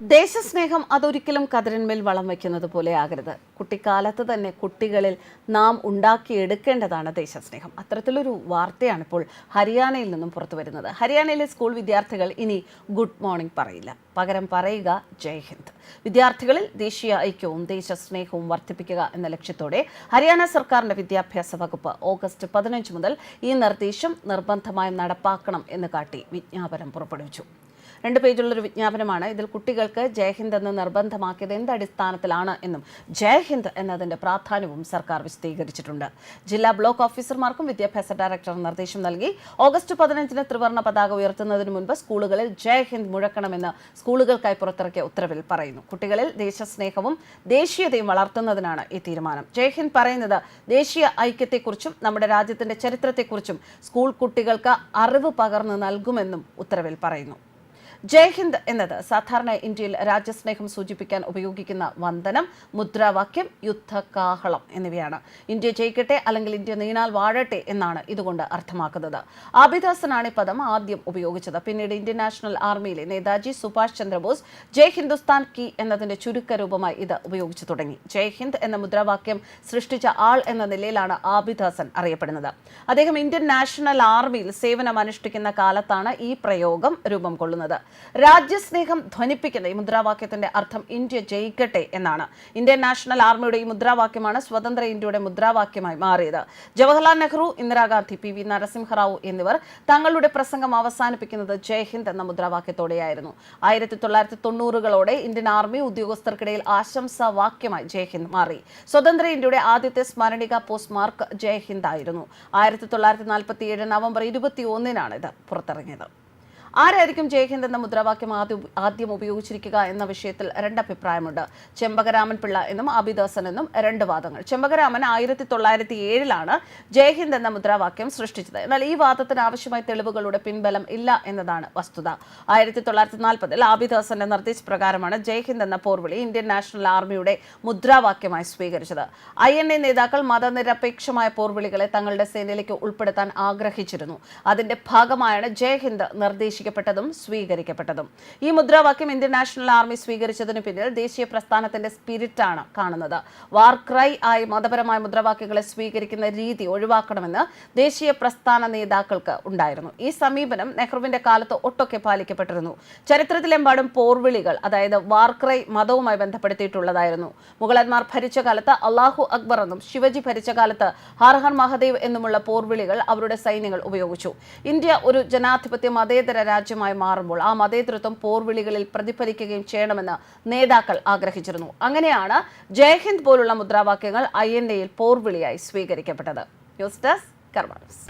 ദേശസ്നേഹം അതൊരിക്കലും കതിരന്മേൽ വളം വയ്ക്കുന്നത് പോലെ ആകരുത്. കുട്ടിക്കാലത്ത് തന്നെ കുട്ടികളിൽ നാം ഉണ്ടാക്കിയെടുക്കേണ്ടതാണ് ദേശസ്നേഹം. അത്തരത്തിലൊരു വാർത്തയാണ് ഇപ്പോൾ ഹരിയാനയിൽ നിന്നും പുറത്തു വരുന്നത്. ഹരിയാനയിലെ സ്കൂൾ വിദ്യാർത്ഥികൾ ഇനി ഗുഡ് മോർണിംഗ് പറയില്ല. പകരം പറയുക ജയ് ഹിന്ദ്. വിദ്യാർത്ഥികളിൽ ദേശീയ ഐക്യവും ദേശസ്നേഹവും വർദ്ധിപ്പിക്കുക എന്ന ലക്ഷ്യത്തോടെ ഹരിയാന സർക്കാരിന്റെ വിദ്യാഭ്യാസ വകുപ്പ് ഓഗസ്റ്റ് പതിനഞ്ച് മുതൽ ഈ നിർദ്ദേശം നിർബന്ധമായും നടപ്പാക്കണം എന്ന് കാട്ടി വിജ്ഞാപനം പുറപ്പെടുവിച്ചു. രണ്ട് പേജുള്ളൊരു വിജ്ഞാപനമാണ്. ഇതിൽ കുട്ടികൾക്ക് ജയഹിന്ദ് എന്ന് നിർബന്ധമാക്കിയത് എന്ത് അടിസ്ഥാനത്തിലാണ് എന്നും ജയഹിന്ദ് എന്നതിന്റെ പ്രാധാന്യവും സർക്കാർ വിശദീകരിച്ചിട്ടുണ്ട്. ജില്ലാ ബ്ലോക്ക് ഓഫീസർമാർക്കും വിദ്യാഭ്യാസ ഡയറക്ടർ നിർദ്ദേശം നൽകി. ഓഗസ്റ്റ് പതിനഞ്ചിന് ത്രിവർണ പതാക ഉയർത്തുന്നതിന് മുൻപ് സ്കൂളുകളിൽ ജയഹിന്ദ് മുഴക്കണമെന്ന് സ്കൂളുകൾക്കായി പുറത്തിറക്കിയ ഉത്തരവിൽ പറയുന്നു. കുട്ടികളിൽ ദേശസ്നേഹവും ദേശീയതയും വളർത്തുന്നതിനാണ് ഈ തീരുമാനം. ജയ്ഹിന്ദ് പറയുന്നത് ദേശീയ ഐക്യത്തെക്കുറിച്ചും നമ്മുടെ രാജ്യത്തിന്റെ ചരിത്രത്തെക്കുറിച്ചും സ്കൂൾ കുട്ടികൾക്ക് അറിവ് പകർന്നു നൽകുമെന്നും ഉത്തരവിൽ പറയുന്നു. ജയ് ഹിന്ദ് എന്നത് സാധാരണ ഇന്ത്യയിൽ രാജ്യസ്നേഹം സൂചിപ്പിക്കാൻ ഉപയോഗിക്കുന്ന വന്ദനം മുദ്രാവാക്യം യുദ്ധകാഹളം എന്നിവയാണ്. ഇന്ത്യ ജയിക്കട്ടെ അല്ലെങ്കിൽ ഇന്ത്യ നീണാൽ വാഴട്ടെ എന്നാണ് ഇതുകൊണ്ട് അർത്ഥമാക്കുന്നത്. ആബിദാസനാണ് ഈ പദം ആദ്യം ഉപയോഗിച്ചത്. പിന്നീട് ഇന്ത്യൻ നാഷണൽ ആർമിയിലെ നേതാജി സുഭാഷ് ചന്ദ്രബോസ് ജയ് ഹിന്ദുസ്ഥാൻ കി എന്നതിന്റെ ചുരുക്ക രൂപമായി ഇത് ഉപയോഗിച്ചു തുടങ്ങി. ജയ് ഹിന്ദ് എന്ന മുദ്രാവാക്യം സൃഷ്ടിച്ച ആൾ എന്ന നിലയിലാണ് ആബിദാസൻ അറിയപ്പെടുന്നത്. അദ്ദേഹം ഇന്ത്യൻ നാഷണൽ ആർമിയിൽ സേവനം അനുഷ്ഠിക്കുന്ന കാലത്താണ് ഈ പ്രയോഗം രൂപം കൊള്ളുന്നത്. രാജ്യസ്നേഹം ധ്വനിപ്പിക്കുന്ന ഈ മുദ്രാവാക്യത്തിന്റെ അർത്ഥം ഇന്ത്യ ജയിക്കട്ടെ എന്നാണ്. ഇന്ത്യൻ നാഷണൽ ആർമിയുടെ ഈ മുദ്രാവാക്യമാണ് സ്വതന്ത്ര ഇന്ത്യയുടെ മുദ്രാവാക്യമായി മാറിയത്. ജവഹർലാൽ നെഹ്റു ഇന്ദിരാഗാന്ധി പി വി നരസിംഹറാവു എന്നിവർ തങ്ങളുടെ പ്രസംഗം അവസാനിപ്പിക്കുന്നത് ജയ് ഹിന്ദ് എന്ന മുദ്രാവാക്യത്തോടെയായിരുന്നു. ആയിരത്തി തൊള്ളായിരത്തി തൊണ്ണൂറുകളോടെ ഇന്ത്യൻ ആർമി ഉദ്യോഗസ്ഥർക്കിടയിൽ ആശംസാ വാക്യമായി ജയ് ഹിന്ദ് മാറി. സ്വതന്ത്ര ഇന്ത്യയുടെ ആദ്യത്തെ സ്മരണിക പോസ്റ്റ് മാർക്ക് ജയ് ഹിന്ദ് ആയിരുന്നു. ആയിരത്തി തൊള്ളായിരത്തി നാൽപ്പത്തി ഏഴ് നവംബർ ഇരുപത്തി ഒന്നിനാണ് ഇത് പുറത്തിറങ്ങിയത്. ആരായിരിക്കും ജയഹിന്ദ് എന്ന മുദ്രാവാക്യം ആദ്യം ആദ്യം ഉപയോഗിച്ചിരിക്കുക എന്ന വിഷയത്തിൽ രണ്ടഭിപ്രായമുണ്ട് ചെമ്പകരാമൻ പിള്ള എന്നും ആബിദാസൻ എന്നും രണ്ട് വാദങ്ങൾ. ചെമ്പകരാമൻ ആയിരത്തി തൊള്ളായിരത്തി ഏഴിലാണ് ജയഹിന്ദ് എന്ന മുദ്രാവാക്യം സൃഷ്ടിച്ചത്. എന്നാൽ ഈ വാദത്തിന് ആവശ്യമായ തെളിവുകളുടെ പിൻബലം ഇല്ല എന്നതാണ് വസ്തുത. ആയിരത്തി തൊള്ളായിരത്തി നാൽപ്പതിൽ ആബിദാസന്റെ നിർദ്ദേശപ്രകാരമാണ് ജയ്ഹിന്ദ് എന്ന പോർവിളി ഇന്ത്യൻ നാഷണൽ ആർമിയുടെ മുദ്രാവാക്യമായി സ്വീകരിച്ചത്. ഐ എൻ എ നേതാക്കൾ മതനിരപേക്ഷമായ പോർവിളികളെ തങ്ങളുടെ സേനയിലേക്ക് ഉൾപ്പെടുത്താൻ ആഗ്രഹിച്ചിരുന്നു. അതിന്റെ ഭാഗമായാണ് ജയ്ഹിന്ദ് നിർദ്ദേശിക്കപ്പെട്ടതും സ്വീകരിക്കപ്പെട്ടതും. ഈ മുദ്രാവാക്യം ഇന്ത്യൻ നാഷണൽ ആർമി സ്വീകരിച്ചതിനു പിന്നിൽ ദേശീയ പ്രസ്ഥാനത്തിന്റെ സ്പിരിറ്റാണ് കാണുന്നത്. വാർക്രൈ ആയി മതപരമായ മുദ്രാവാക്യങ്ങളെ സ്വീകരിക്കുന്ന രീതി ഒഴിവാക്കണമെന്ന് ദേശീയ പ്രസ്ഥാന നേതാക്കൾക്ക് ഉണ്ടായിരുന്നു. ഈ സമീപനം നെഹ്റുവിന്റെ കാലത്ത് ഒട്ടൊക്കെ പാലിക്കപ്പെട്ടിരുന്നു. ചരിത്രത്തിലെമ്പാടും പോർവിളികൾ അതായത് വാർക്രൈ മതവുമായി ബന്ധപ്പെടുത്തിയിട്ടുള്ളതായിരുന്നു. മുഗളന്മാർ ഭരിച്ച കാലത്ത് അള്ളാഹു അക്ബർ എന്നും ശിവജി ഭരിച്ച കാലത്ത് ഹർ ഹർ മഹദേവ് എന്നുമുള്ള പോർവിളികൾ അവരുടെ സൈന്യങ്ങൾ ഉപയോഗിച്ചു. ഇന്ത്യ ഒരു ജനാധിപത്യ മതേതര രാജ്യമായി മാറുമ്പോൾ ആ മതേതൃത്വം പോർവിളികളിൽ പ്രതിഫലിക്കുകയും ചെയ്യണമെന്ന് നേതാക്കൾ ആഗ്രഹിച്ചിരുന്നു. അങ്ങനെയാണ് ജയ്ഹിന്ദ് പോലുള്ള മുദ്രാവാക്യങ്ങൾ ഐ എൻ എയിൽ പോർവിളിയായി സ്വീകരിക്കപ്പെട്ടത്. News desk കർമാനസ്